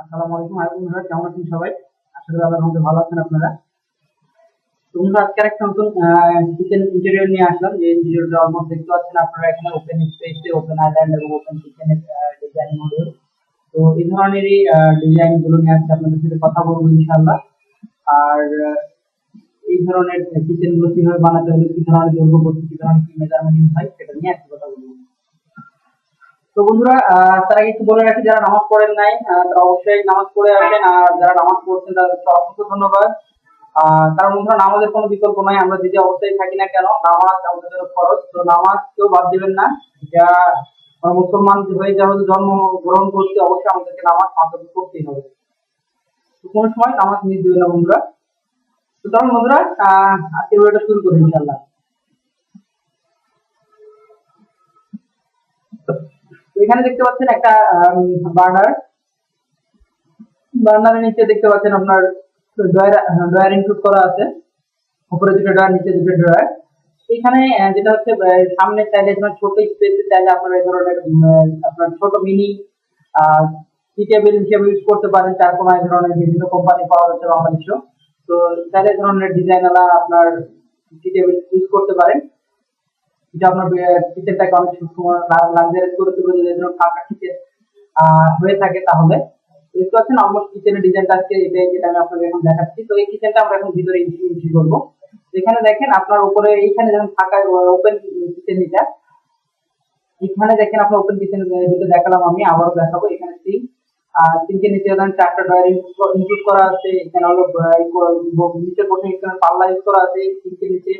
আসসালামু আলাইকুম। কেমন আছেন সবাই? আশা করি ভালো আছেন আপনারা। তো আজকে একটা নতুন নিয়ে আসলাম। যে অলমোস্ট দেখতে পাচ্ছেন আপনারা এখানে ওপেন স্পেসে ওপেন আইল্যান্ড এবং ওপেন ডিজাইন তো এই ধরনেরই ডিজাইনগুলো নিয়ে আজকে আপনাদের সাথে কথা বলব ইনশাআল্লাহ। আর এই ধরনের কিচেনগুলো কীভাবে বানাতে হবে, কি ধরনের দৈর্ঘ্য করতে কি ধরনের কি মেজারমেন্ট হয়, সেটা নিয়ে আজকে কথা বলব। তো বন্ধুরা তার একটু বলে রাখি, যারা নামাজ পড়েন নাই তারা অবশ্যই নামাজ পড়ে আসেন আর যারা নামাজ পড়ছেন তাদেরকে অসংখ্য ধন্যবাদ। কারণ বন্ধুরা, নামাজের কোনো বিকল্প নাই, আমরা যদি অবস্থায় থাকি না কেন, নামাজ আমাদের জন্য খরচ তো নামাজ কেউ বাদ দিবেন না। যা মুসলমান হয়ে যা জন্ম গ্রহণ করছি, অবশ্যই আমাদেরকে নামাজ আমাদের করতেই হবে। কোনো সময় নামাজ মিস দিবেন না বন্ধুরা। তো তখন বন্ধুরা আজকের ভিডিওটা শুরু করি ইনশাল্লাহ এখানে দেখতে পাচ্ছেন একটা বার্নার। বার্নারের নিচে দেখতে পাচ্ছেন আপনার ড্রয়ার ড্রয়ার ইনক্লুড করা আছে। উপরে দুটো ড্রয়ার, নিচে দুটো ড্রয়ার। এখানে যেটা হচ্ছে সামনে চাইলে ছোট স্পেস চাইলে আপনার এই ধরনের আপনার ছোট মিনি টি টেবিল হিসেবে ইউজ করতে পারেন। চার কোনা এই ধরনের বিভিন্ন কোম্পানি পাওয়া যাচ্ছে বাংলাদেশেও। তো চাইলে ধরনের ডিজাইনওয়ালা আপনার টি টেবিল ইউজ করতে পারেন। যেটা আপনার অনেক সময় করে তুলবে যদি এরকম ফাঁকা কিচেন হয়ে থাকে তাহলে। দেখতে পাচ্ছেন অলমোস্ট কিচেনের ডিজাইনটা আজকে এটাই যেটা আমি আপনাকে এখন দেখাচ্ছি। তো এই কিচেনটা আমরা এখন ভিতরে এন্ট্রি করব। এখানে দেখেন আপনার উপরে এইখানে যখন ফাঁকা ওপেন কিচেন এটা এখানে দেখেন আপনার ওপেন কিচেন যেটা দেখালাম আমি, আবারও দেখাবো এখানে সিঙ্ক আর সিঙ্কের নিচে ধরেন চারটা ইনক্লুড করা আছে, এখানে হলো নিচের পোর্শন এখানে পাল্লা ইউজ করা আছে সিঙ্কের নিচে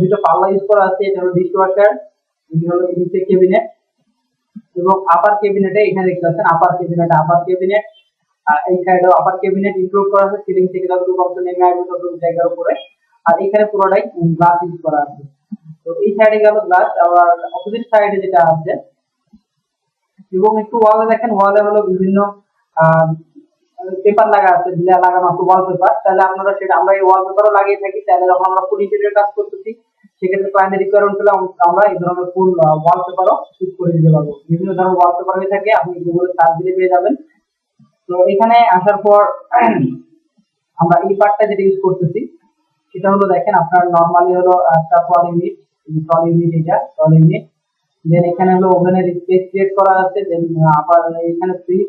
দুটো পাল্লা ইউজ করা আছে, এটা হলো ডিশ ওয়াশার এই হলো এবং আপার এখানে দেখতে পাচ্ছেন আপার আপার এই সাইডেও আপার করা আছে সিলিং থেকে জায়গার উপরে, আর এখানে পুরোটাই গ্লাস ইউজ করা আছে। তো এই সাইডে গেল গ্লাস আবার অপোজিট সাইডে যেটা আছে, এবং একটু ওয়ালে দেখেন ওয়ালে হলো বিভিন্ন পেপার লাগা আছে লাগানো আছে ওয়াল পেপার তাহলে আপনারা সেটা, আমরা এই ওয়াল পেপারও লাগিয়ে থাকি। তাহলে যখন আমরা ফুল ইন্টেরিয়র কাজ করতেছি, সেক্ষেত্রে ক্লায়েন্টের রিকোয়ারমেন্ট হলে আমরা এই ধরনের ফুল ওয়াল পেপারও ইউজ করে দিতে পারব। বিভিন্ন ধরনের ওয়াল পেপার হয়ে থাকে, আপনি গুগলে সার্চ দিলে পেয়ে যাবেন। তো এখানে আসার পর, আমরা এই পার্টটা যেটা ইউজ করতেছি, সেটা হলো দেখেন, আপনার নর্মালি হলো একটা টল ইউনিট টল ইউনিট এটা টল ইউনিট দেন এখানে হলো ওভেনের স্পেস ক্রিয়েট করা আছে দেন আবার এখানে ফ্রিজ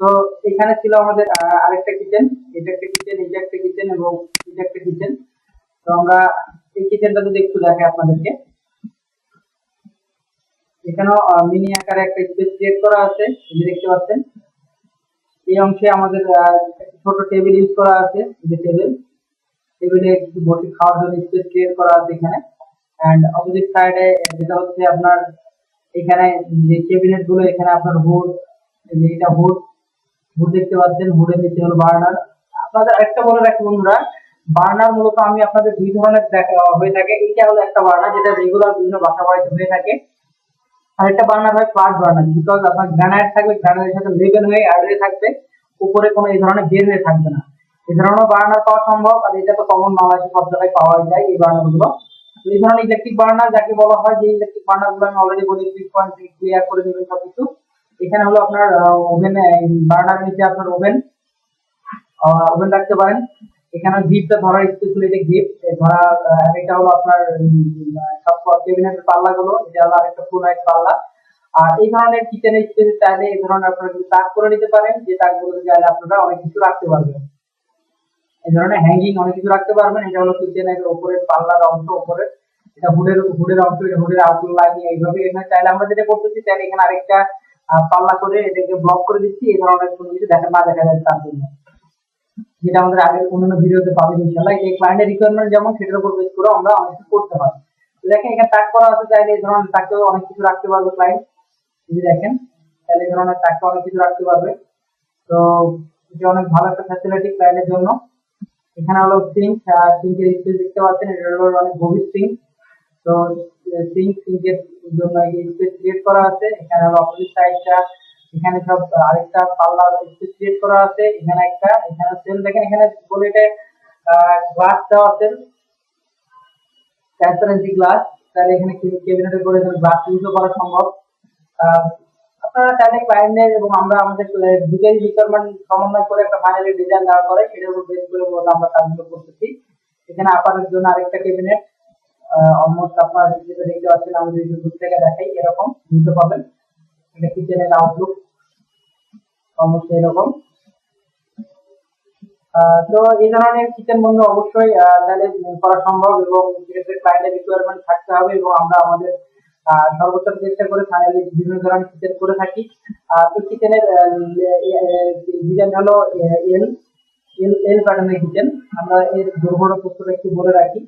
তো এখানে ছিল আমাদের আরেকটা কিচেন এটা একটা কিচেন এটা একটা কিচেন এবং এটা একটা কিচেন তো আমরা এই কিচেনটা যদি একটু দেখাই আপনাদেরকে। এখানেও মিনি আকারে একটা স্পেস ক্রিয়েট করা আছে, এই দেখতে পাচ্ছেন। এই অংশে আমাদের ছোট টেবিল ইউজ করা আছে যে টেবিল টেবিলে কিছু বসে খাওয়ার জন্য স্পেস ক্রিয়েট করা আছে এখানে। এন্ড অপোজিট সাইডে যেটা হচ্ছে আপনার, এখানে যে ক্যাবিনেটগুলো, এখানে আপনার হুড এটা হুড হুড দেখতে পাচ্ছেন হুডের নিচে হলো বার্নার আপনাদের আরেকটা বলে রাখি বন্ধুরা বার্নার মূলত আমি আপনাদের দুই ধরনের হয়ে থাকে। এইটা হলো একটা বার্নার যেটা রেগুলার বিভিন্ন বাসা বাড়িতে হয়ে থাকে। আরেকটা বার্নার হয় ফ্ল্যাট বার্নার বিকজ আপনার গ্রানাইট থাকবে গ্রানাইটের সাথে লেবেল হয়ে অ্যাডে থাকবে। উপরে কোনো এই ধরনের বের হয়ে থাকবে না। এই ধরনের বার্নার পাওয়া সম্ভব, আর এটা তো কমন বাংলাদেশে সব জায়গায় পাওয়া যায় এই বার্নারগুলো এই ধরনের ইলেকট্রিক বার্নার যাকে বলা হয় যে ইলেকট্রিক বার্নারগুলো আমি অলরেডি বলি থ্রি পয়েন্ট ক্লিয়ার করে নেবেন সবকিছু। এখানে হলো আপনার ওভেন বার্নার নিচে আপনার ওভেন ওভেন রাখতে পারেন। এখানে গিফটটা ধরার স্পেশালি এটা গিফট ধরা এটা হলো আপনার সব ক্যাবিনেটের পাল্লা গুলো, এটা হলো আরেকটা ফুল হাইট পাল্লা। আর এই ধরনের কিচেনের স্পেস চাইলে এই ধরনের আপনারা যদি তাক করে নিতে পারেন, যে তাকগুলো চাইলে আপনারা অনেক কিছু রাখতে পারবেন। এই ধরনের হ্যাঙ্গিং অনেক কিছু রাখতে পারবেন, এটা হলো কিচেনের উপরের পাল্লার অংশ উপরে। এটা হুডের হুডের অংশ, এটা হুডের আউটলাইন এইভাবে এখানে চাইলে আমরা যেটা করতেছি চাইলে এখানে আরেকটা পাল্লা করে এটাকে ব্লক করে দিচ্ছি, এই ধরনের কোনো কিছু দেখা না দেখা যায় তার জন্য। যেটা আমাদের আগের অন্যান্য ভিডিওতে পাবেন ইনশাআল্লাহ। এই ক্লায়েন্টের রিকোয়ারমেন্ট যেমন, সেটার উপর বেস করে আমরা অনেক কিছু করতে পারি। দেখেন, এখানে টাক করা আছে, চাইলে এই ধরনের টাকেও অনেক কিছু রাখতে পারবে ক্লায়েন্ট যদি দেখেন তাহলে এই ধরনের টাকা অনেক কিছু রাখতে পারবে। তো এটা অনেক ভালো একটা ফ্যাসিলিটি ক্লায়েন্টের জন্য। এখানে হলো সিঙ্ক সিঙ্কের স্পেস দেখতে পাচ্ছেন, এটা হলো অনেক গভীর সিঙ্ক তো সিঙ্ক সিঙ্কের জন্য স্পেস ক্রিয়েট করা আছে। এখানে অপোজিট সাইডটা এখানে সব আরেকটা স্পেস ক্রিয়েট করা আছে। এখানে একটা, এখানে সেল দেখেন, এখানে গ্লাস দেওয়া ট্রান্সপারেন্সি গ্লাস তাহলে এখানে ক্যাবিনেটের করে গ্লাস করা সম্ভব। আপনারা চাইলে ক্লায়েন্টের এবং আমরা আমাদের রিকোয়ারমেন্ট সমন্বয় করে একটা ফাইনালি ডিজাইন দেওয়া করে, সেটার উপর বেস করে মূলত আমরা কাজগুলো করতেছি এখানে আপারের জন্য আরেকটা ক্যাবিনেট অলমোস্ট আপনারা যেটা দেখতে পাচ্ছেন আমি যদি দূর থেকে দেখাই এরকম পাবেন এটা কিচেনের আউটলুক অলমোস্ট এরকম। তো এই ধরনের কিচেন বন্ধু অবশ্যই করা সম্ভব এবং সেক্ষেত্রে ক্লায়েন্টের রিকোয়ারমেন্ট থাকতে হবে এবং আমরা আমাদের সর্বোচ্চ চেষ্টা করে ফাইনালি বিভিন্ন ধরনের কিচেন করে থাকি। তো কিচেনের ডিজাইন হলো এল এল এল প্যাটার্নের কিচেন আমরা এর দৈর্ঘ্য প্রস্তুত একটু বলে রাখি।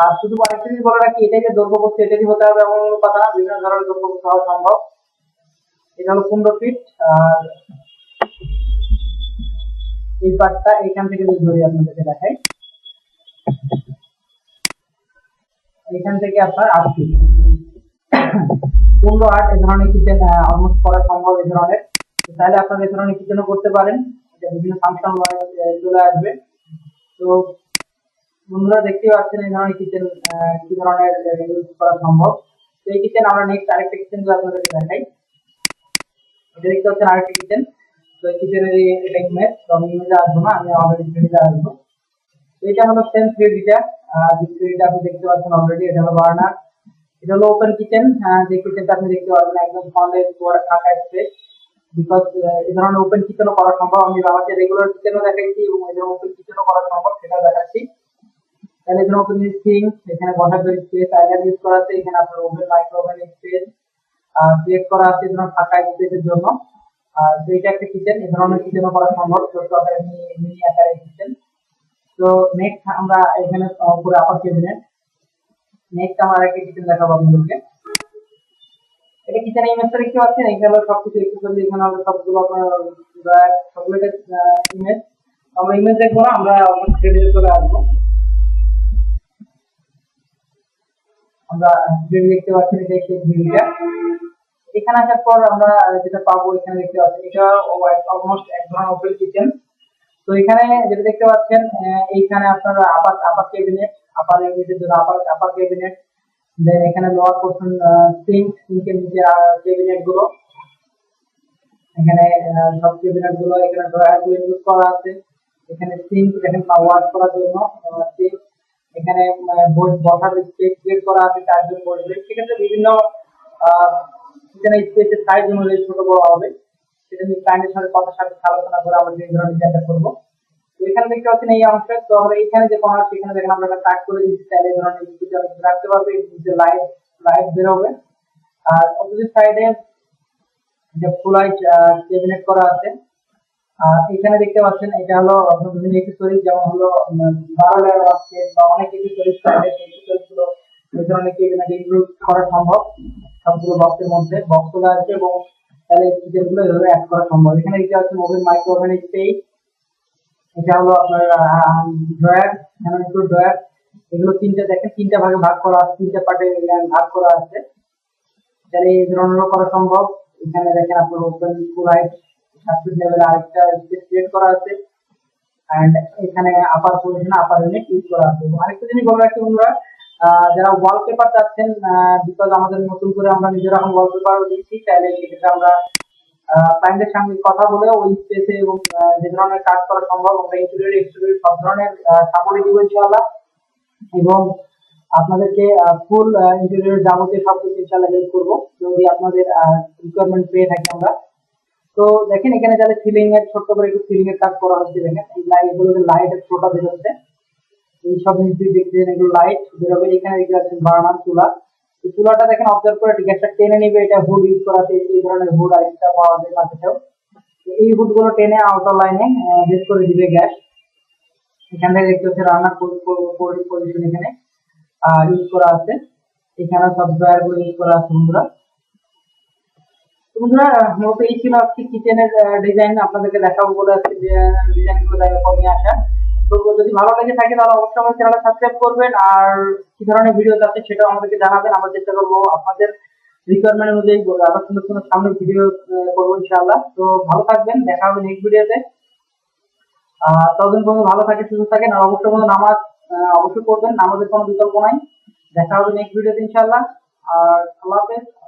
আর শুধু আরেকটা জিনিস বলে রাখি এটাই যে দৈর্ঘ্য প্রস্তুত এটাই হতে হবে এমন কোনো কথা না, বিভিন্ন ধরনের দৈর্ঘ্য প্রস্তুত হওয়া সম্ভব। এটা হলো পনেরো ফিট আর এই পার্টটা এখান থেকে যদি ধরি আপনাদেরকে দেখাই। এখান থেকে আপনার আট ফিট পনেরো আট এই ধরনের কিচেন অলমোস্ট করা সম্ভব এই ধরনের। তাহলে আপনারা এ ধরনের কিচেনও করতে পারেন। এটা বিভিন্ন ফাংশন চলে আসবে। তো বন্ধুরা দেখতে পাচ্ছেন এই ধরনের কিচেন কি ধরনের ইউজ করা সম্ভব। এই কিচেন আমরা নেক্সট আরেকটা কিচেন আপনাদেরকে দেখাই। এটা দেখতে পাচ্ছেন আরেকটা কিচেন তো এই কিচেনের এটা ইমেজ তো আমি ইমেজে আসব না, আমি আমাদের থ্রিডিতে আসব। এটা হলো সেম থ্রিডিটা যে থ্রিডিটা আপনি দেখতে পাচ্ছেন অলরেডি এটা হলো বার্নার এটা হলো ওপেন কিচেন যে কিচেনটা আপনি দেখতে পাচ্ছেন একদম ফ্রন্টে পুরো ফাঁকা স্পেস বিকজ এই ধরনের ওপেন কিচেনও করা সম্ভব। আমি বাবাকে রেগুলার কিচেনও দেখাইছি এবং এই ধরনের ওপেন কিচেনও করা সম্ভব, সেটা দেখাচ্ছি। তাহলে এখানে ওপেন সিঙ্ক এখানে বসার জন্য স্পেস আইল্যান্ড ইউজ করা আছে, এখানে আপনার oven micro oven space create করা আছে এই ফাঁকা স্পেসের জন্য। আর তো এটা একটা কিচেন এই ধরনের কিচেনও করা সম্ভব ছোট্ট আকারে মিনি আকারের কিচেন তো নেক্সট আমরা এখানে উপরে আপার ক্যাবিনেট নেক্সট আমরা একটা কিচেন দেখাবো আপনাদেরকে। এটা কিচেন ইমেজটা দেখতে পাচ্ছেন? এখানে হলো সবকিছু একটু করে এখানে হলো সবগুলো আপনার সবগুলো ইমেজ আমরা ইমেজ দেখব না, আমরা থ্রিডিতে চলে আসব। আমরা থ্রিডি দেখতে পাচ্ছেন এটা সেই থ্রিডিটা এখানে আসার পর আমরা যেটা পাবো এখানে দেখতে পাচ্ছেন, এটা অলমোস্ট এক ধরনের ওপেন কিচেন তো এখানে যেটা দেখতে পাচ্ছেন এইখানে আপনার আপার আপার ক্যাবিনেট আপার ইউনিটের জন্য আপার আপার ক্যাবিনেট দেন এখানে লোয়ার পোর্শন সিঙ্ক সিঙ্কের নিচে ক্যাবিনেটগুলো। এখানে সব ক্যাবিনেটগুলো এখানে ড্রয়ারগুলো ইউজ করা আছে। এখানে সিঙ্ক দেখেন ওয়াশ করার জন্য সিঙ্ক এখানে বসার স্পেস ক্রিয়েট করা আছে, চারজন বসবে। সেক্ষেত্রে বিভিন্ন এখানে স্পেসের সাইজ অনুযায়ী ছোট বড় হবে, সেটা নিয়ে ক্লায়েন্টের সাথে কথা সাথে আলোচনা করে আমরা এই ধরনের করব। এখানে দেখতে পাচ্ছেন এই অংশে, তো আমরা এখানে যে সেখানে দেখেন আমরা একটা করে দিচ্ছি তাহলে ধরনের স্পিকার রাখতে পারবে নিচে লাইট লাইট বের হবে। আর অপোজিট সাইডে যে ফুল ক্যাবিনেট করা আছে এখানে দেখতে পাচ্ছেন, এটা হলো বিভিন্ন এক্সেসরিজ যেমন হলো বারো লেয়ার বা অনেক এক্সেসরিজ থাকে সেই এক্সেসরিজগুলো এই ধরনের ক্যাবিনেট ইনক্লুড করা সম্ভব, সবগুলো বক্সের মধ্যে। বক্সগুলো আছে এবং তাহলে যেগুলো এভাবে অ্যাড করা সম্ভব। এখানে দেখতে পাচ্ছেন ওভেন মাইক্রো ওভেন স্পেস এটা হলো আপনার ড্রয়ার এখানে একটু ড্রয়ার এগুলো তিনটা দেখেন, তিনটা ভাগে ভাগ করা আছে, তিনটা পার্টে ভাগ করা আছে। তাহলে এই ধরনেরও করা সম্ভব। এখানে দেখেন আপনার ওপেন লাইট সাবস্ক্রিপ লেভেলে আরেকটা স্পেস ক্রিয়েট করা আছে এন্ড এখানে upper position upper unit use করা আছে। এবং আরেকটা জিনিস বলে রাখি বন্ধুরা যারা ওয়ালপেপার চাচ্ছেন বিকজ আমাদের নতুন করে আমরা নিজেরা এখন ওয়ালপেপার দিচ্ছি, তাহলে সেক্ষেত্রে আমরা ক্লায়েন্টের সঙ্গে কথা বলে ওই স্পেসে এবং যে ধরনের কাজ করা সম্ভব, আমরা ইন্টেরিয়র এক্সটেরিয়র সব ধরনের সাপোর্টই দিব ইনশাআল্লাহ। এবং আপনাদেরকে ফুল ইন্টেরিয়র যাবতীয় সবকিছু ইনশাআল্লাহ হেল্প করব। যদি আপনাদের রিকোয়ারমেন্ট পেয়ে থাকি আমরা তো দেখেন, এখানে যাদের সিলিং এর ছোট্ট করে একটু সিলিং এর কাজ করা হচ্ছে, দেখেন, এই লাইটগুলো লাইটের ফ্লোটা বেরোচ্ছে এই সব জিনিস দেখছেন এগুলো লাইট বেরোবে এখানে দেখতে পাচ্ছেন বার্নার চুলা। চুলাটা দেখেন অবজার্ভ করে গ্যাসটা টেনে নিবে, এটা হুড ইউজ করা আছে, এই ধরনের হুড আরেকটা পাওয়া যায় মার্কেটেও তো এই হুডগুলো টেনে আউটার লাইনে বের করে দিবে গ্যাস এখান থেকে দেখতে হচ্ছে রান্নার পজিশন এখানে ইউজ করা আছে। এখানে ড্রয়ারগুলো ইউজ করা আছে বন্ধুরা। বন্ধুরা মূলত এই ছিল আজকে কিচেনের ডিজাইন আপনাদেরকে দেখাবো বলে আজকে দেখা নিয়ে আসা। তো যদি ভালো লেগে থাকে তাহলে অবশ্যই চ্যানেলটা সাবস্ক্রাইব করবেন আর কি ধরনের ভিডিও সেটাও আমাদেরকে জানাবেন। আমরা চেষ্টা করব আপনাদের রিকোয়ারমেন্ট অনুযায়ী আরও সুন্দর সুন্দর সামনে ভিডিও করব ইনশাআল্লাহ। তো ভালো থাকবেন, দেখা হবে নেক্সট ভিডিওতে ততদিন পর্যন্ত ভালো থাকে সুস্থ থাকেন আর অবশ্যই কোনো নামাজ অবশ্যই করবেন নামাজের কোনো বিকল্প নাই। দেখা হবে নেক্সট ভিডিওতে ইনশাআল্লাহ। আর আল্লাহ হাফেজ।